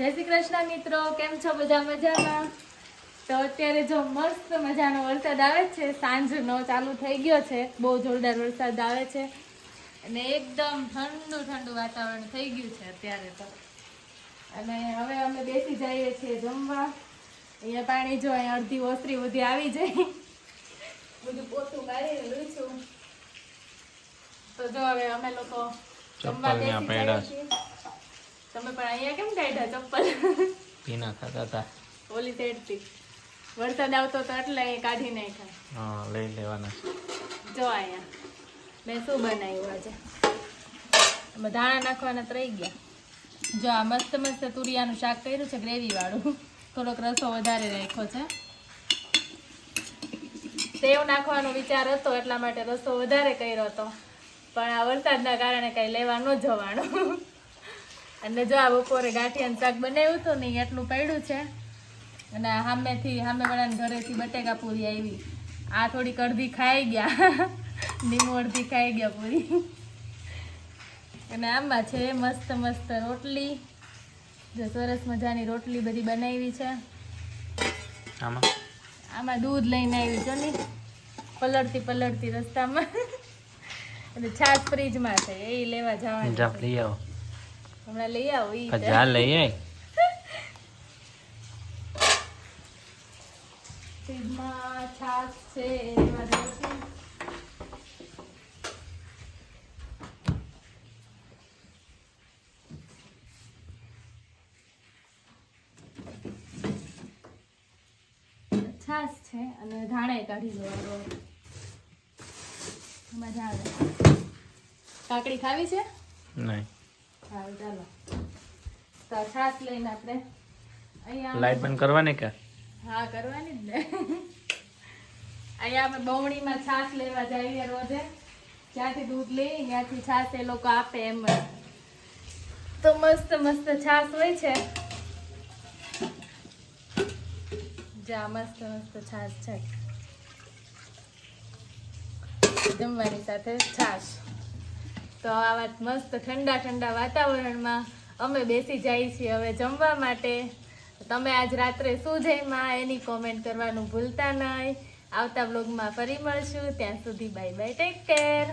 જય શ્રી કૃષ્ણ મિત્રો કેમ છો બધા મજામાં? તો અત્યારે જો મસ્ત મજાનો વરસાદ આવે છે સાંજનો ચાલુ થઈ ગયો છે બહુ જોરદાર વરસાદ આવે છે અને એકદમ ઠંડુ ઠંડુ વાતાવરણ થઈ ગયું છે અત્યારે તો. અને હવે અમે બેસી જઈએ છીએ જમવા. અહીંયા પાણી જો અહીંયા અડધી ઓસરી બધી આવી જાય. બધું પોતું મારી લઈશું તો જો હવે અમે લોકો જમવા બેસી જઈએ છીએ. તમે પણ અહીંયા કેમ કાઢ્યા ચપ્પલ? ભીના ખાતા હતા. ઓલી સાઈડથી વરસાદ આવતો તો એટલે અહીં કાઢી નાખ્યા. હા લઈ લેવાના. જો અહીંયા. મેં શું બનાવ્યું આજે? એમાં ધાણા નાખવાના તો રહી ગયા. જો આ મસ્ત મસ્ત તુરિયાનું શાક કર્યું છે ગ્રેવી વાળું થોડોક રસો વધારે રાખ્યો છે. સેવ નાખવાનો વિચાર હતો એટલા માટે રસો વધારે કર્યો હતો. પણ આ વરસાદના કારણે કઈ લેવા ન જવાનું. અને જો આ બપોરે ગાંઠિયાનું શાક બનાવ્યું હતું ને એટલું પડ્યું છે અને સામેથી સામેવાળાના ઘરેથી બટેકા પૂરી આવી. આ થોડીક અડધી ખાઈ ગયા. નીમું અડધી ખાઈ ગયા પૂરી. અને આમાં છે મસ્ત મસ્ત રોટલી. જો સરસ મજાની રોટલી બધી બનાવી છે. આમાં? આમાં દૂધ લઈને આવ્યું છો ને પલળતી પલળતી રસ્તામાં. અને છાશ ફ્રીજમાં છે એ લેવા જવાનું લઈ આવો. હમણાં લઈ આવો ઈ જા લઈ આય. ફ્રીજમાં છાશ છે છાશ છે અને ધાણે કાઢી લેવાનો મજા આવે કાકડી ખાવી છે? નહીં. સારું ચાલો. તો છાસ છાશ લઈને આપણે અહીંયા લાઈટ બંધ કરવાની કે? હા કરવાની જ ને. અહીંયા અમે બવણીમાં છાસ લેવા જઈએ રોજે. જ્યાંથી દૂધ લઈ ત્યાંથી છાશ એ લોકો આપે એમ. તો મસ્ત મસ્ત છાશ હોય છે. જા મસ્ત મસ્ત છાશ છે. જમવાની સાથે છાશ. તો આવા મસ્ત ઠંડા ઠંડા વાતાવરણમાં અમે બેસી જઈએ છીએ હવે જમવા માટે. તમે આજ રાત્રે શું જમ્યા એની કોમેન્ટ કરવાનું ભૂલતા નહીં. આવતા બ્લોગમાં ફરી મળશું. ત્યાં સુધી બાય બાય ટેક કેર